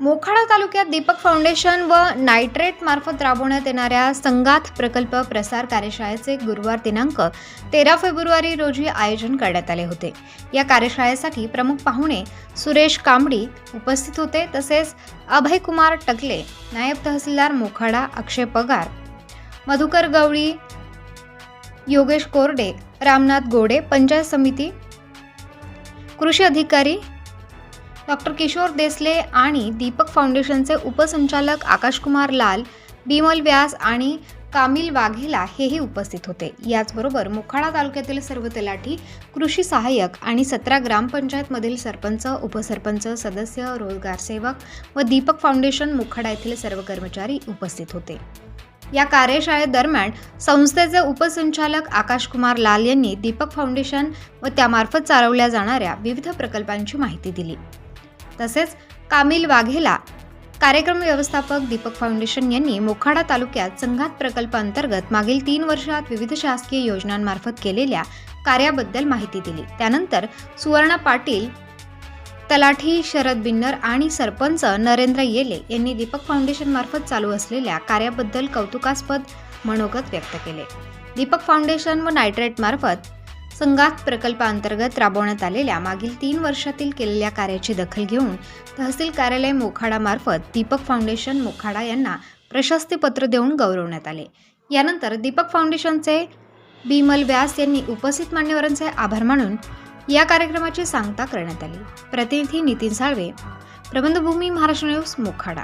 मोखाडा तालुक्यात दीपक फाउंडेशन व नायट्रेट मार्फत राबवण्यात येणाऱ्या संगाथ प्रकल्प प्रसार कार्यशाळेचे गुरुवार दिनांक तेरा फेब्रुवारी रोजी आयोजन करण्यात आले होते. या कार्यशाळेसाठी प्रमुख पाहुणे सुरेश कांबडी उपस्थित होते. तसेच अभयकुमार टकले नायब तहसीलदार मोखाडा अक्षय पगार मधुकर गवळी योगेश कोरडे रामनाथ गोडे पंचायत समिती कृषी अधिकारी डॉक्टर किशोर देसले आणि दीपक फाउंडेशनचे उपसंचालक आकाशकुमार लाल बिमल व्यास आणि कामिल वाघेला हेही उपस्थित होते. याचबरोबर मोखाडा तालुक्यातील सर्व तलाठी कृषी सहाय्यक आणि सतरा ग्रामपंचायतमधील सरपंच उपसरपंच सदस्य रोजगार सेवक व दीपक फाउंडेशन मोखाडा येथील सर्व कर्मचारी उपस्थित होते. या कार्यशाळेदरम्यान संस्थेचे उपसंचालक आकाशकुमार लाल यांनी दीपक फाउंडेशन व त्यामार्फत चालवल्या जाणाऱ्या विविध प्रकल्पांची माहिती दिली. तसेच कामिल वाघेला कार्यक्रम व्यवस्थापक दीपक फाउंडेशन यांनी मोखाडा तालुक्यात संघात प्रकल्पांतर्गत मागील तीन वर्षात विविध शासकीय योजनांमार्फत केलेल्या कार्याबद्दल माहिती दिली. त्यानंतर सुवर्णा पाटील तलाठी शरद बिन्नर आणि सरपंच नरेंद्र येले यांनी दीपक फाउंडेशनमार्फत चालू असलेल्या कार्याबद्दल कौतुकास्पद मनोगत व्यक्त केले. दीपक फाउंडेशन व नायट्रेटमार्फत संघात संगात प्रकल्पाअंतर्गत राबवण्यात आलेल्या मागील तीन वर्षातील केलेल्या कार्याची दखल घेऊन तहसील कार्यालय मोखाडामार्फत दीपक फाउंडेशन मोखाडा यांना प्रशस्तीपत्र देऊन गौरवण्यात आले. यानंतर दीपक फाउंडेशनचे बिमल व्यास यांनी उपस्थित मान्यवरांचे आभार मानून या कार्यक्रमाची सांगता करण्यात आली. प्रतिनिधी नितीन साळवे प्रबंधभूमी महाराष्ट्र न्यूज मोखाडा.